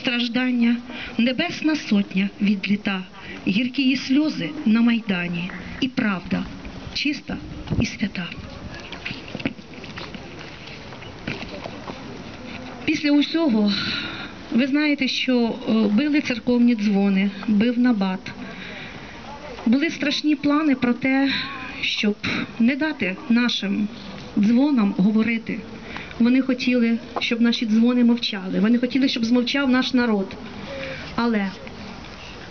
страждання, небесна сотня відліта, гіркі її сльози на майдані, і правда чиста і свята. Після усього ви знаєте, що е, били церковні дзвони, бив набат. Були страшні плани про те, щоб не дати нашим дзвонам говорити. Вони хотіли, щоб наші дзвони мовчали. Вони хотіли, щоб змовчав наш народ. Але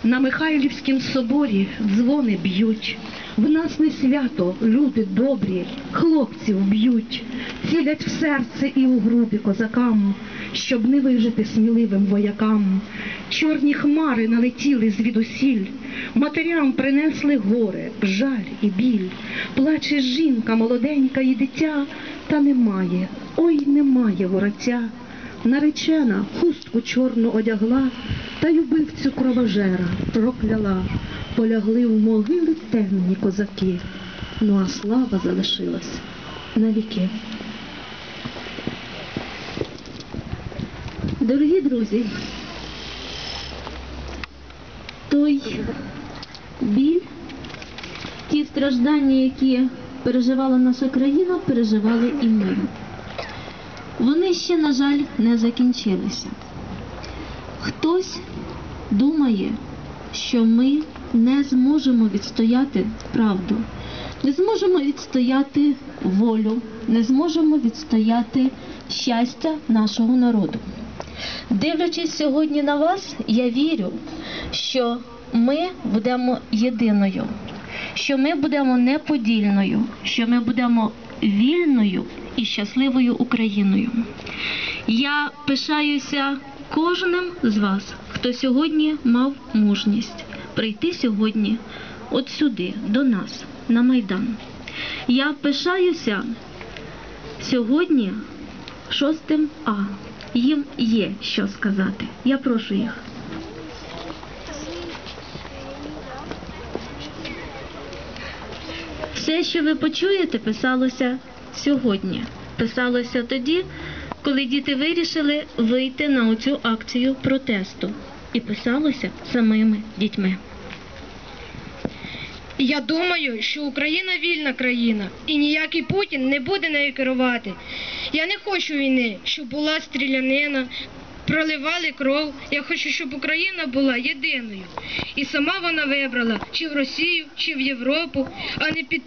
на Михайлівському соборі дзвони б'ють. В нас не свято, люди добрі, хлопців б'ють, цілять в серце і у груди козакам, щоб не вижити сміливим воякам. Чорні хмари налетіли звідусіль, матерям принесли горе, жаль і біль. Плаче жінка молоденька і дитя, та немає, ой, немає воротя. Наречена хустку чорну одягла, та й убивцю кровожера прокляла. Полягли в могили темні козаки, ну а слава залишилась навіки. Дорогі друзі, той біль, ті страждання, які переживала наша країна, переживали і ми. Вони ще, на жаль, не закінчилися. Хтось думає, що ми не зможемо відстояти правду, не зможемо відстояти волю, не зможемо відстояти щастя нашого народу. Дивлячись сьогодні на вас, я вірю, що ми будемо єдиною, що ми будемо неподільною, що ми будемо вільною і щасливою Україною. Я пишаюся кожним з вас, хто сьогодні мав мужність прийти сьогодні от сюди, до нас, на Майдан. Я пишаюся сьогодні шостим А. Їм є що сказати. Я прошу їх. Все, що ви почуєте, писалося сьогодні. Писалося тоді, коли діти вирішили вийти на оцю акцію протесту. І писалося самими дітьми. Я думаю, що Україна вільна країна, і ніякий Путін не буде нею керувати. Я не хочу війни, щоб була стрілянина, проливали кров. Я хочу, щоб Україна була єдиною. І сама вона вибрала чи в Росію, чи в Європу, а не під